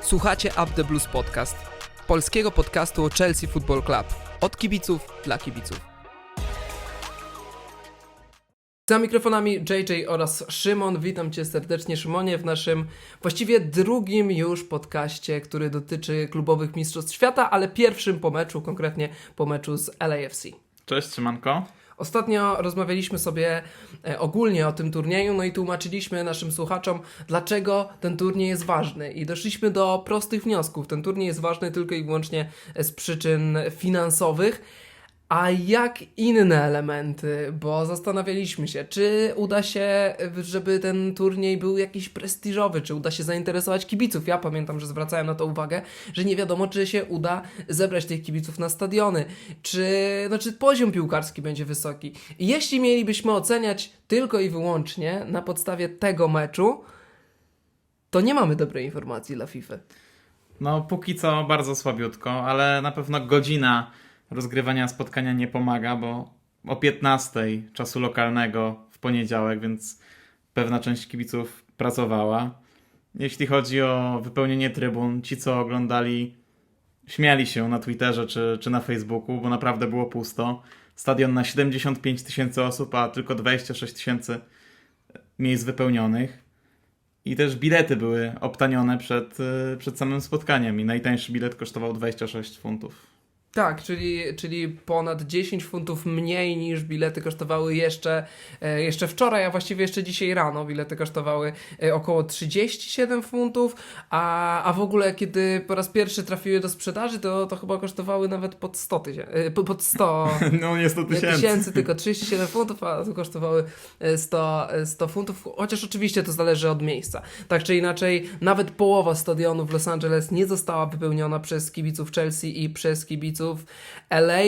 Słuchacie Up the Blues Podcast, polskiego podcastu o Chelsea Football Club. Od kibiców dla kibiców. Za mikrofonami JJ oraz Szymon. Witam Cię serdecznie, Szymonie, w naszym właściwie drugim już podcaście, który dotyczy klubowych mistrzostw świata, ale pierwszym po meczu, konkretnie po meczu z LAFC. Cześć, Szymanko. Ostatnio rozmawialiśmy sobie e, ogólnie o tym turnieju, no i tłumaczyliśmy naszym słuchaczom, dlaczego ten turniej jest ważny. I doszliśmy do prostych wniosków. Ten turniej jest ważny tylko i wyłącznie z przyczyn finansowych. A jak inne elementy? Bo zastanawialiśmy się, czy uda się, żeby ten turniej był jakiś prestiżowy, czy uda się zainteresować kibiców. Ja pamiętam, że zwracałem na to uwagę, że nie wiadomo, czy się uda zebrać tych kibiców na stadiony, czy, no, czy poziom piłkarski będzie wysoki. Jeśli mielibyśmy oceniać tylko i wyłącznie na podstawie tego meczu, to nie mamy dobrej informacji dla FIFA. No, póki co bardzo słabiutko, ale na pewno godzina rozgrywania spotkania nie pomaga, bo o 15 czasu lokalnego w poniedziałek, więc pewna część kibiców pracowała. Jeśli chodzi o wypełnienie trybun, ci co oglądali śmiali się na Twitterze czy, czy na Facebooku, bo naprawdę było pusto. Stadion na 75 tysięcy osób, a tylko 26 tysięcy miejsc wypełnionych. I też bilety były obtanione przed, y, przed samym spotkaniem i najtańszy bilet kosztował 26 funtów. Tak, czyli, czyli ponad 10 funtów mniej niż bilety kosztowały jeszcze, e, jeszcze wczoraj, a właściwie jeszcze dzisiaj rano. Bilety kosztowały e, około 37 funtów, a, a w ogóle kiedy po raz pierwszy trafiły do sprzedaży, to, to chyba kosztowały nawet pod 100 tysięcy. e, po- Pod 100 No nie 100 nie tysięcy. tysięcy, tylko 37 funtów, a tu kosztowały e, 100, e, 100 funtów, chociaż oczywiście to zależy od miejsca. Tak czy inaczej, nawet połowa stadionu w Los Angeles nie została wypełniona przez kibiców Chelsea i przez kibiców LA.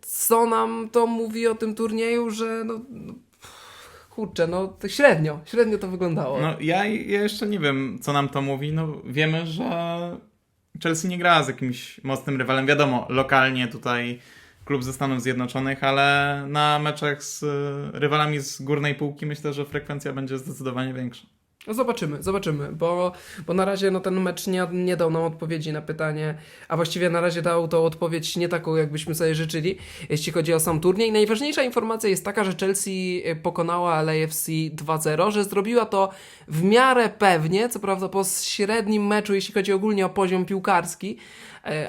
Co nam to mówi o tym turnieju, że no, no kurczę, no średnio, średnio to wyglądało. No ja, ja jeszcze nie wiem, co nam to mówi. No wiemy, że Chelsea nie gra z jakimś mocnym rywalem. Wiadomo, lokalnie tutaj klub ze Stanów Zjednoczonych, ale na meczach z rywalami z górnej półki myślę, że frekwencja będzie zdecydowanie większa. No zobaczymy, zobaczymy, bo, bo na razie no, ten mecz nie, nie dał nam odpowiedzi na pytanie, a właściwie na razie dał tą odpowiedź nie taką, jakbyśmy sobie życzyli, jeśli chodzi o sam turniej. Najważniejsza informacja jest taka, że Chelsea e, pokonała LAFC 2-0, że zrobiła to w miarę pewnie, co prawda po średnim meczu, jeśli chodzi ogólnie o poziom piłkarski,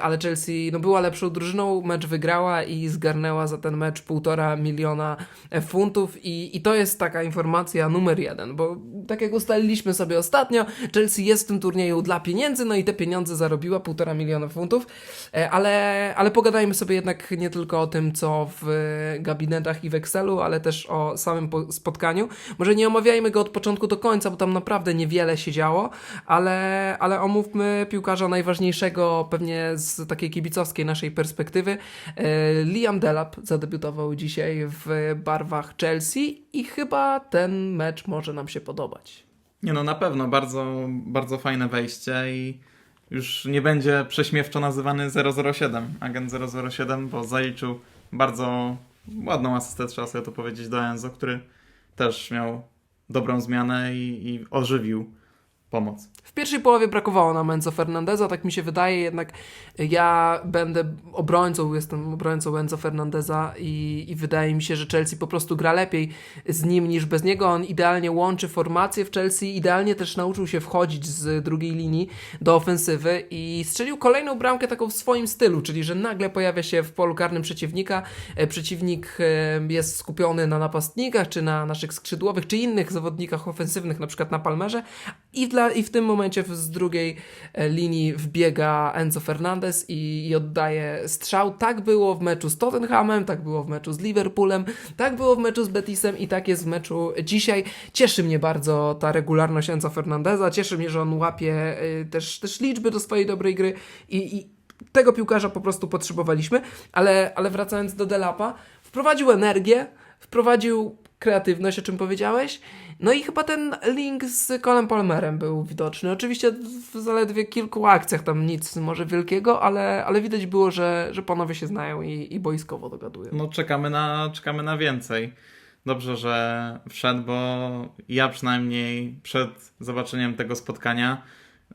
ale Chelsea no, była lepszą drużyną, mecz wygrała i zgarnęła za ten mecz półtora miliona e, funtów i, i to jest taka informacja numer jeden, bo tak jak ustaliliśmy sobie ostatnio, Chelsea jest w tym turnieju dla pieniędzy, no i te pieniądze zarobiła półtora miliona funtów, e, ale, ale pogadajmy sobie jednak nie tylko o tym, co w e, gabinetach i w Excelu, ale też o samym po- spotkaniu. Może nie omawiajmy go od początku do końca, bo tam naprawdę niewiele się działo, ale, ale omówmy piłkarza najważniejszego pewnie z takiej kibicowskiej naszej perspektywy. E, Liam Delap zadebiutował dzisiaj w barwach Chelsea i chyba ten mecz może nam się podobać. Nie no, na pewno bardzo, bardzo fajne wejście i już nie będzie prześmiewczo nazywany 007, agent 007, bo zaliczył bardzo ładną asystę, trzeba sobie to powiedzieć, do Enzo, który też miał dobrą zmianę i, i ożywił pomoc. W pierwszej połowie brakowało nam Enzo Fernandeza, tak mi się wydaje, jednak ja będę obrońcą, jestem obrońcą Enzo Fernandeza i, i wydaje mi się, że Chelsea po prostu gra lepiej z nim niż bez niego. On idealnie łączy formacje w Chelsea, idealnie też nauczył się wchodzić z drugiej linii do ofensywy i strzelił kolejną bramkę taką w swoim stylu, czyli że nagle pojawia się w polu karnym przeciwnika, e, przeciwnik e, jest skupiony na napastnikach, czy na naszych skrzydłowych, czy innych zawodnikach ofensywnych, na przykład na Palmerze i, dla, i w tym momencie z drugiej e, linii wbiega Enzo Fernandez i, i oddaje strzał. Tak było w meczu z Tottenhamem, tak było w meczu z Liverpoolem, tak było w meczu z Betisem i tak jest w meczu dzisiaj. Cieszy mnie bardzo ta regularność Enzo Fernandeza, cieszy mnie, że on łapie y, też, też liczby do swojej dobrej gry i, i tego piłkarza po prostu potrzebowaliśmy, ale, ale wracając do Delapa, wprowadził energię, wprowadził kreatywność, o czym powiedziałeś, no i chyba ten link z Colem Palmerem był widoczny. Oczywiście w zaledwie kilku akcjach tam nic może wielkiego, ale, ale widać było, że, że panowie się znają i, i boiskowo dogadują. No czekamy na, czekamy na więcej. Dobrze, że wszedł, bo ja przynajmniej przed zobaczeniem tego spotkania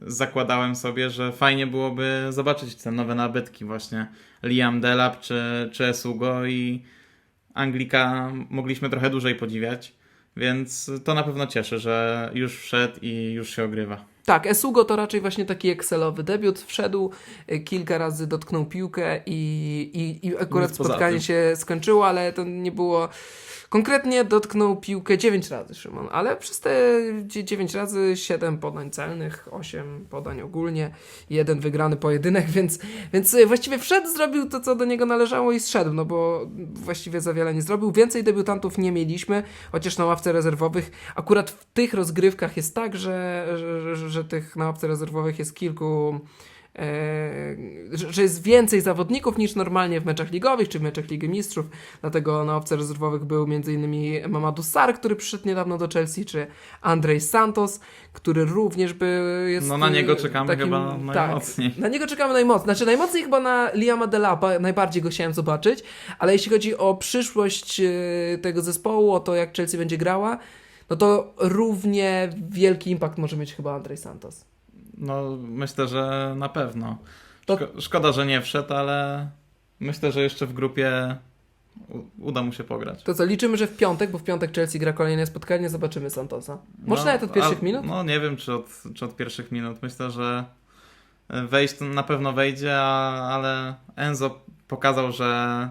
zakładałem sobie, że fajnie byłoby zobaczyć te nowe nabytki właśnie Liam Delap czy, czy Esugo i Anglika mogliśmy trochę dłużej podziwiać, więc to na pewno cieszy, że już wszedł i już się ogrywa. Tak, Esugo to raczej właśnie taki Excelowy debiut. Wszedł, y, kilka razy dotknął piłkę i, i, i akurat spotkanie się skończyło, ale to nie było. Konkretnie dotknął piłkę 9 razy, Szymon, ale przez te 9 razy 7 podań celnych, 8 podań ogólnie, jeden wygrany pojedynek, więc, więc y, właściwie wszedł, zrobił to, co do niego należało i zszedł, no bo właściwie za wiele nie zrobił. Więcej debiutantów nie mieliśmy, chociaż na ławce rezerwowych akurat w tych rozgrywkach jest tak, że, że, że, tych na ławce rezerwowych jest kilku. E, że, jest więcej zawodników niż normalnie w meczach ligowych czy w meczach Ligi Mistrzów. Dlatego na opcjach rezerwowych był m.in. Mamadou Sarr, który przyszedł niedawno do Chelsea, czy Andrzej Santos, który również by jest. No na niego czekamy chyba najmocniej. Tak, na niego czekamy najmocniej. Znaczy najmocniej chyba na Liama Delapa, najbardziej go chciałem zobaczyć, ale jeśli chodzi o przyszłość e, tego zespołu, o to jak Chelsea będzie grała, no to równie wielki impact może mieć chyba Andrzej Santos. No, myślę, że na pewno. Szko- szkoda, że nie wszedł, ale myślę, że jeszcze w grupie uda mu się pograć. To co, liczymy, że w piątek, bo w piątek Chelsea gra kolejne spotkanie, zobaczymy Santosa. Może No, nawet od pierwszych a- minut? No nie wiem, czy od, czy od pierwszych minut. Myślę, że wejść to na pewno wejdzie, a, ale Enzo pokazał, że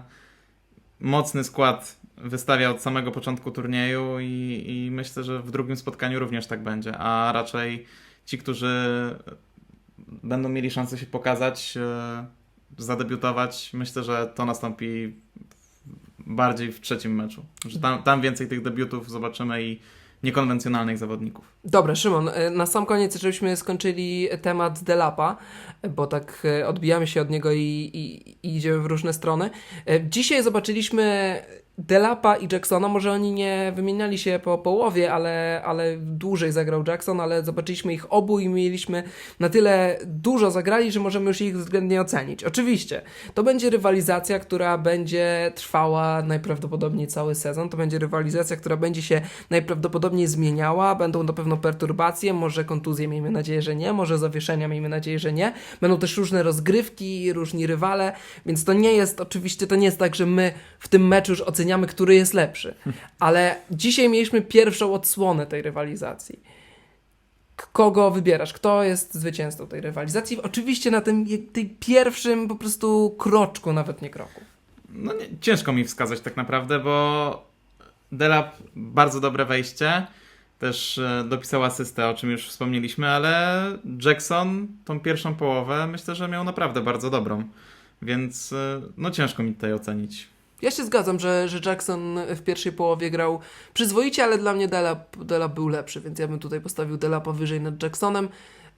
mocny skład wystawia od samego początku turnieju i, i myślę, że w drugim spotkaniu również tak będzie, a raczej ci, którzy będą mieli szansę się pokazać, e, zadebiutować, myślę, że to nastąpi bardziej w trzecim meczu. Że tam, tam więcej tych debiutów zobaczymy i niekonwencjonalnych zawodników. Dobra, Szymon, y, na sam koniec, żebyśmy skończyli temat Delapa, bo tak y, odbijamy się od niego i, i, i idziemy w różne strony. Dzisiaj zobaczyliśmy Delapa i Jacksona, może oni nie wymieniali się po połowie, ale, ale dłużej zagrał Jackson, ale zobaczyliśmy ich obu i mieliśmy na tyle dużo zagrali, że możemy już ich względnie ocenić. Oczywiście, to będzie rywalizacja, która będzie trwała najprawdopodobniej cały sezon, to będzie rywalizacja, która będzie się najprawdopodobniej zmieniała, będą na pewno perturbacje, może kontuzje, miejmy nadzieję, że nie, może zawieszenia, miejmy nadzieję, że nie. Będą też różne rozgrywki, różni rywale, więc to nie jest, oczywiście to nie jest tak, że my w tym meczu już oceniamy, który jest lepszy, ale dzisiaj mieliśmy pierwszą odsłonę tej rywalizacji. Kogo wybierasz? Kto jest zwycięzcą tej rywalizacji? Oczywiście na tym tej pierwszym po prostu kroczku, nawet nie kroku. No nie, ciężko mi wskazać tak naprawdę, bo Delap bardzo dobre wejście, też e, dopisał asystę, o czym już wspomnieliśmy, ale Jackson tą pierwszą połowę myślę, że miał naprawdę bardzo dobrą, więc e, no ciężko mi tutaj ocenić. Ja się zgadzam, że, że Jackson w pierwszej połowie grał przyzwoicie, ale dla mnie Delap, Delap był lepszy, więc ja bym tutaj postawił Delapa wyżej nad Jacksonem.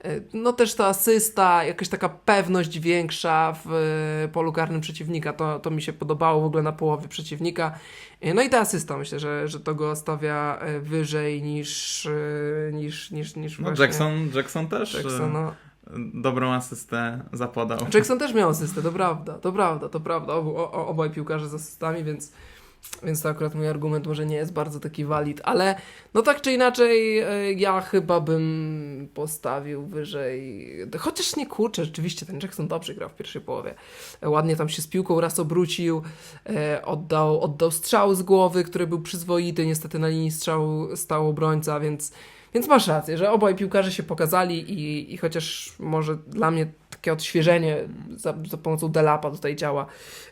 E, No też ta asysta, jakaś taka pewność większa w e, polu karnym przeciwnika, to, to mi się podobało w ogóle na połowie przeciwnika. E, No i ta asysta, myślę, że, że to go stawia wyżej niż, niż, niż, niż No właśnie Jackson, Jackson też Jackson, no. Dobrą asystę zapodał. Jackson też miał asystę, to prawda, to prawda, to prawda. Obu, o, obaj piłkarze z asystami, więc, więc to akurat mój argument może nie jest bardzo taki valid, ale no tak czy inaczej e, ja chyba bym postawił wyżej, chociaż nie kurczę, rzeczywiście ten Jackson dobrze grał w pierwszej połowie. E, Ładnie tam się z piłką raz obrócił, e, oddał, oddał strzał z głowy, który był przyzwoity, niestety na linii strzału stał obrońca, więc więc masz rację, że obaj piłkarze się pokazali i, i chociaż może dla mnie takie odświeżenie za, za pomocą Delapa tutaj działa,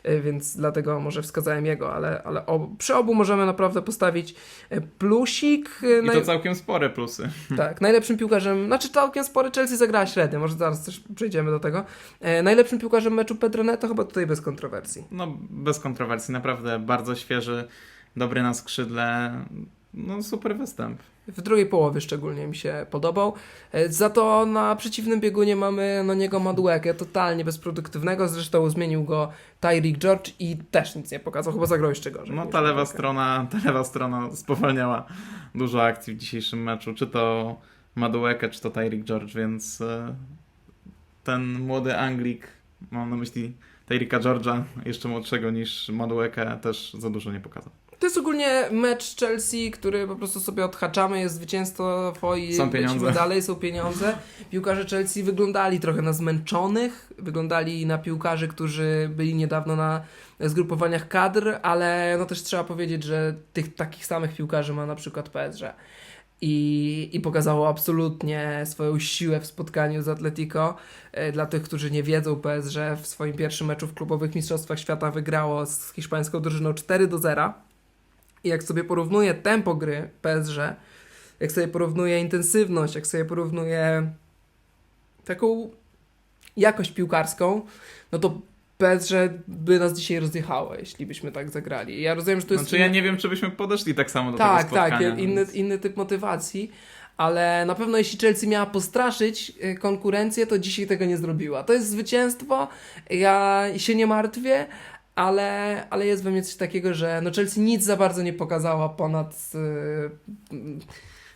y, więc dlatego może wskazałem jego, ale, ale ob, przy obu możemy naprawdę postawić y, plusik. y, I naj- to całkiem spore plusy. tak, najlepszym piłkarzem, znaczy całkiem spory Chelsea zagrała średnio, może zaraz też przejdziemy do tego. E, najlepszym piłkarzem meczu Pedro Neto chyba tutaj bez kontrowersji. No bez kontrowersji, naprawdę bardzo świeży, dobry na skrzydle, no super występ. W drugiej połowie szczególnie mi się podobał. E, Za to na przeciwnym biegunie mamy no niego Maduekę, totalnie bezproduktywnego. Zresztą zmienił go Tyreek George i też nic nie pokazał. Chyba zagrał jeszcze gorzej. No ta lewa strona, ta lewa strona spowalniała dużo akcji w dzisiejszym meczu, czy to Madueke, czy to Tyreek George, więc e, ten młody Anglik, mam na myśli Tyreeka George'a, jeszcze młodszego niż Madueke, też za dużo nie pokazał. To jest ogólnie mecz Chelsea, który po prostu sobie odhaczamy, jest zwycięstwo i Są pieniądze. dalej, są pieniądze. Piłkarze Chelsea wyglądali trochę na zmęczonych, wyglądali na piłkarzy, którzy byli niedawno na zgrupowaniach kadr, ale no też trzeba powiedzieć, że tych takich samych piłkarzy ma na przykład PSG. I, I pokazało absolutnie swoją siłę w spotkaniu z Atletico. E, Dla tych, którzy nie wiedzą, PSG w swoim pierwszym meczu w klubowych Mistrzostwach Świata wygrało z hiszpańską drużyną 4 do 0. I jak sobie porównuję tempo gry PSG, jak sobie porównuję intensywność, jak sobie porównuję taką jakość piłkarską, no to PSG by nas dzisiaj rozjechało, jeśli byśmy tak zagrali. Ja rozumiem, że to jest... Znaczy ja nie wiem, czy byśmy podeszli tak samo do tak, tego spotkania. tak, inny, więc- inny typ motywacji, ale na pewno jeśli Chelsea miała postraszyć y, konkurencję, to dzisiaj tego nie zrobiła. To jest zwycięstwo, ja się nie martwię, ale, ale jest we mnie coś takiego, że no Chelsea nic za bardzo nie pokazała ponad, y,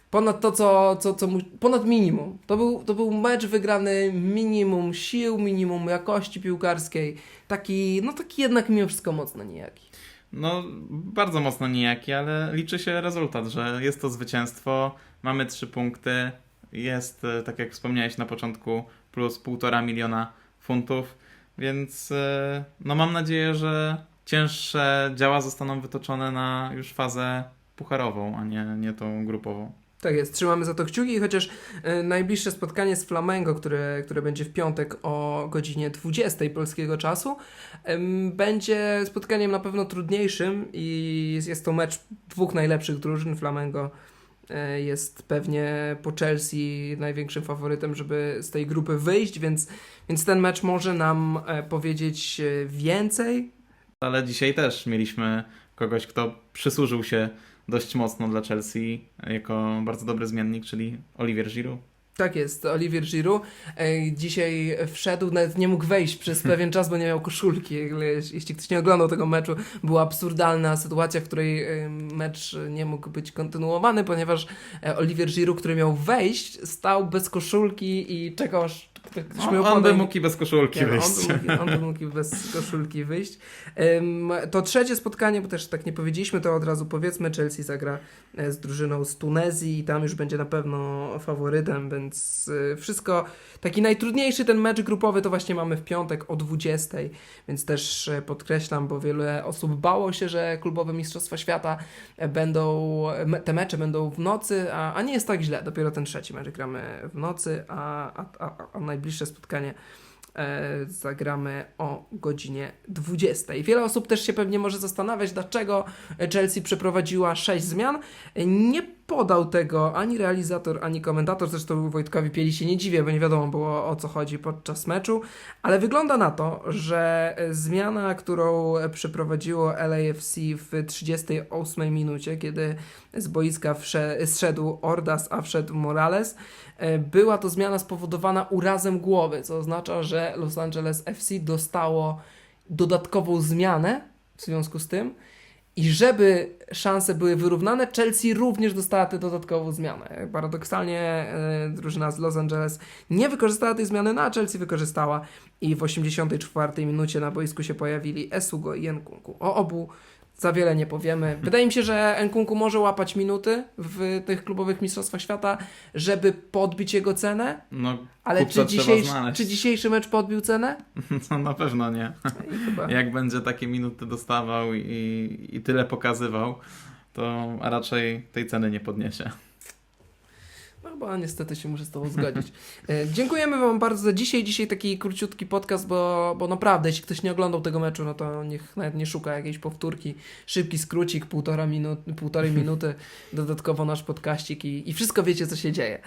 ponad to, co, co, co mu, ponad minimum. To był, to był mecz wygrany minimum sił, minimum jakości piłkarskiej. Taki, no taki jednak mimo wszystko mocno nijaki. No, bardzo mocno nijaki, ale liczy się rezultat, że jest to zwycięstwo, mamy trzy punkty, jest, e, tak jak wspomniałeś na początku, plus półtora miliona funtów, więc e, no mam nadzieję, że cięższe działa zostaną wytoczone na już fazę pucharową, a nie, nie tą grupową. Tak jest, trzymamy za to kciuki, chociaż e, najbliższe spotkanie z Flamengo, które, które będzie w piątek o godzinie 20 polskiego czasu, em, będzie spotkaniem na pewno trudniejszym i jest, jest to mecz dwóch najlepszych drużyn. Flamengo jest pewnie po Chelsea największym faworytem, żeby z tej grupy wyjść, więc, więc ten mecz może nam e, powiedzieć e, więcej. Ale dzisiaj też mieliśmy kogoś, kto przysłużył się dość mocno dla Chelsea jako bardzo dobry zmiennik, czyli Olivier Giroud. Tak jest, Olivier Giroud e, dzisiaj wszedł, nawet nie mógł wejść przez pewien czas, bo nie miał koszulki. Jeśli ktoś nie oglądał tego meczu, była absurdalna sytuacja, w której e, mecz nie mógł być kontynuowany, ponieważ e, Olivier Giroud, który miał wejść, stał bez koszulki i czekał aż ktoś No, miał on by podać- mógł bez koszulki nie, wyjść. On by, mógł, on by mógł bez koszulki wyjść. To trzecie spotkanie, bo też tak nie powiedzieliśmy, to od razu powiedzmy, Chelsea zagra e, z drużyną z Tunezji i tam już będzie na pewno faworytem, więc y, wszystko, taki najtrudniejszy ten mecz grupowy to właśnie mamy w piątek o 20, więc też e, podkreślam, bo wiele osób bało się, że klubowe Mistrzostwa Świata e, będą, te mecze będą w nocy, a, a nie jest tak źle, dopiero ten trzeci mecz gramy w nocy, a, a, a, a najbliższe spotkanie e, zagramy o godzinie 20. Wiele osób też się pewnie może zastanawiać, dlaczego Chelsea przeprowadziła 6 zmian. Nie podał tego ani realizator, ani komentator, zresztą Wojtkowi Pieli się nie dziwię, bo nie wiadomo było o co chodzi podczas meczu, ale wygląda na to, że zmiana, którą przeprowadziło LAFC w 38 minucie, kiedy z boiska wsze- zszedł Ordas, a wszedł Morales, e, była to zmiana spowodowana urazem głowy, co oznacza, że Los Angeles FC dostało dodatkową zmianę w związku z tym i żeby szanse były wyrównane, Chelsea również dostała tę dodatkową zmianę. Paradoksalnie e, drużyna z Los Angeles nie wykorzystała tej zmiany, no a Chelsea wykorzystała i w 84 minucie na boisku się pojawili Esugo i Nkunku. O obu za wiele nie powiemy. Wydaje mi się, że Nkunku może łapać minuty w tych klubowych mistrzostwach świata, żeby podbić jego cenę, No, ale czy, dzisiejszy, czy dzisiejszy mecz podbił cenę? no na pewno nie. Jak będzie takie minuty dostawał i, i tyle pokazywał, to raczej tej ceny nie podniesie. Chyba niestety się muszę z Tobą zgodzić. E, Dziękujemy Wam bardzo za dzisiaj. Dzisiaj taki króciutki podcast, bo, bo naprawdę, jeśli ktoś nie oglądał tego meczu, no to niech nawet nie szuka jakiejś powtórki. Szybki skrócik, półtora minut, półtorej minuty, dodatkowo nasz podkaścik i, i wszystko wiecie, co się dzieje.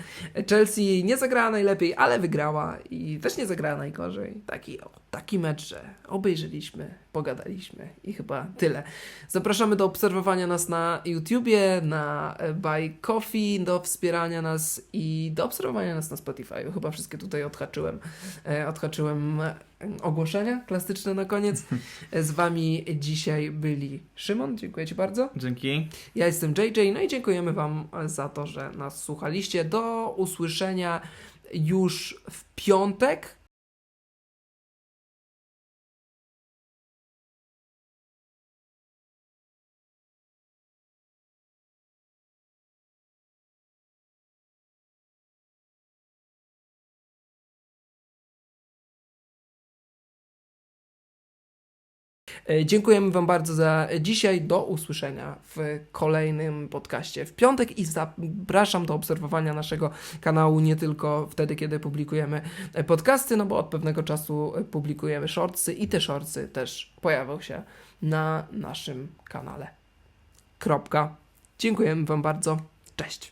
Chelsea nie zagrała najlepiej, ale wygrała i też nie zagrała najgorzej. Taki, taki mecz, że obejrzeliśmy, pogadaliśmy i chyba tyle. Zapraszamy do obserwowania nas na YouTubie, na Buy Coffee, do wspierania nas i do obserwowania nas na Spotify. Chyba wszystkie tutaj odhaczyłem. E, Odhaczyłem e, ogłoszenia klasyczne na koniec. Z Wami dzisiaj byli Szymon, dziękuję Ci bardzo. Dzięki. Ja jestem JJ, no i dziękujemy Wam za to, że nas słuchaliście. Do usłyszenia już w piątek. Dziękujemy Wam bardzo za dzisiaj. Do usłyszenia w kolejnym podcaście w piątek i zapraszam do obserwowania naszego kanału nie tylko wtedy, kiedy publikujemy e, podcasty, no bo od pewnego czasu e, publikujemy shortsy i te shortsy też pojawią się na naszym kanale. Kropka. Dziękujemy Wam bardzo. Cześć.